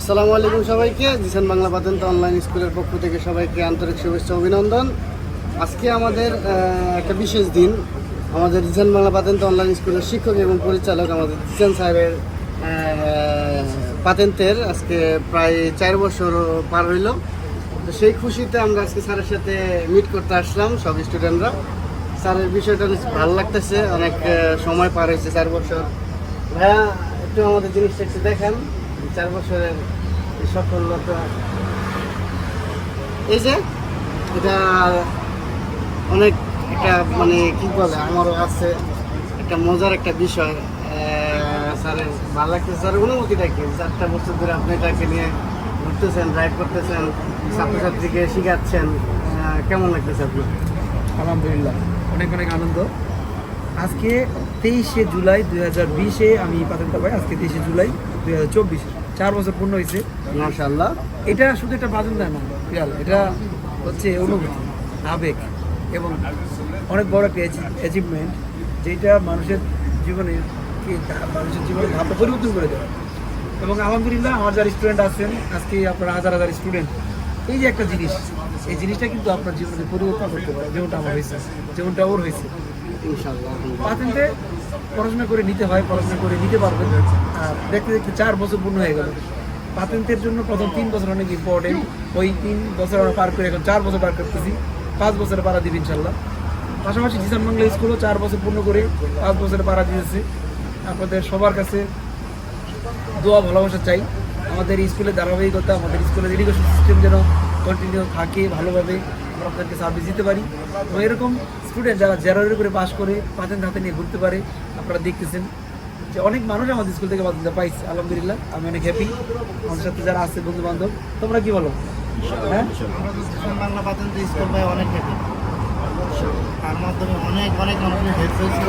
আসসালামু আলাইকুম সবাইকে। জিসান বাংলা পাতেন্ট অনলাইন স্কুলের পক্ষ থেকে সবাইকে আন্তরিক শুভেচ্ছা অভিনন্দন। আজকে আমাদের একটা বিশেষ দিন। আমাদের জিসান বাংলা পাতেন্ট অনলাইন স্কুলের শিক্ষক এবং পরিচালক আমাদের জিসান সাহেবের আহ, পাতেন্টের আজকে প্রায় চার বছর পার হইল। তো সেই খুশিতে আমরা আজকে স্যারের সাথে মিট করতে আসলাম সব স্টুডেন্টরা স্যারের বিষয়টা ভালো লাগতেছে অনেক সময় পার হয়েছে চার বছর। ভাইয়া একটু আমাদের জিনিসটা একটু দেখেন। চার বছরের সফলতা। এই যে, এটা অনেক একটা মানে কি বলে, আমারও আছে একটা মজার একটা বিষয়। স্যারের ভালো লাগতেছে, স্যারের অনুমতিটা কি? চারটা বছর ধরে আপনি এটাকে নিয়ে ঘুরতেছেন ড্রাইভ করতেছেন, ছাত্রছাত্রীকে শিখাচ্ছেন কেমন লাগতেছে আপনার? আলহামদুলিল্লাহ, অনেক অনেক আনন্দ। আজকে তেইশে জুলাই দুই হাজার বিশে আমি পাতেন্টটা পাই আজকে তেইশে জুলাই দুই হাজার চব্বিশে। চার বছর পূর্ণ হয়েছে। মাশাআল্লাহ। এটা শুধু একটা বাজন দেয় না রিয়াল এটা হচ্ছে অনুভূতি আবেগ এবং অনেক বড় একটা অ্যাচিভমেন্ট যেটা মানুষের জীবনে মানুষের জীবনে ধাপটা পরিবর্তন করে দেয়। এবং আলহামদুলিল্লাহ আমার যারা স্টুডেন্ট আছেন আজকে আপনার হাজার হাজার স্টুডেন্ট এই যে একটা জিনিস এই জিনিসটা কিন্তু আপনার জীবনে পরিবর্তন করতে পারে যেমনটা আমার হয়েছে যেমনটা ওর হয়েছে। পাতেন্টে পড়াশোনা করে নিতে হয়, পড়াশোনা করে নিতে পারবেন। দেখতে দেখতে চার বছর পূর্ণ হয়ে গেল। পাতেন্টের জন্য প্রথম তিন বছর অনেক ইম্পর্টেন্ট ওই তিন বছর আমরা পার করে এখন চার বছর পার করতেছি। পাঁচ বছরে পাড়া দিবি ইনশাল্লাহ পাশাপাশি জিসান বাংলা স্কুলও চার বছর পূর্ণ করে পাঁচ বছরে পাড়া দিয়েছে। আপনাদের সবার কাছে দোয়া, ভালোবাসা চাই। আমাদের স্কুলের ধারাবাহিকতা, আমাদের স্কুলের এডুকেশন সিস্টেম যেন কন্টিনিউ থাকে, ভালোভাবে আমরা আপনাদেরকে সার্ভিস দিতে পারি। এবং এরকম স্টুডেন্ট যারা জেরারের করে পাশ করে পাতেন হাতে নিয়ে ঘুরতে পারে আপনারা দেখতেছেন যে অনেক মানুষ আমাদের স্কুল থেকে পাতেনটা পাইছে। আলহামদুলিল্লাহ আমি অনেক হ্যাপি আমাদের সাথে যারা আছে বন্ধু বান্ধব তোমরা কি বলো? হ্যাঁ? বাংলা পাতেন্ট স্কুল ভাই অনেক হ্যাপি তার মাধ্যমে অনেক অনেক মানুষের হেল্প হয়েছে।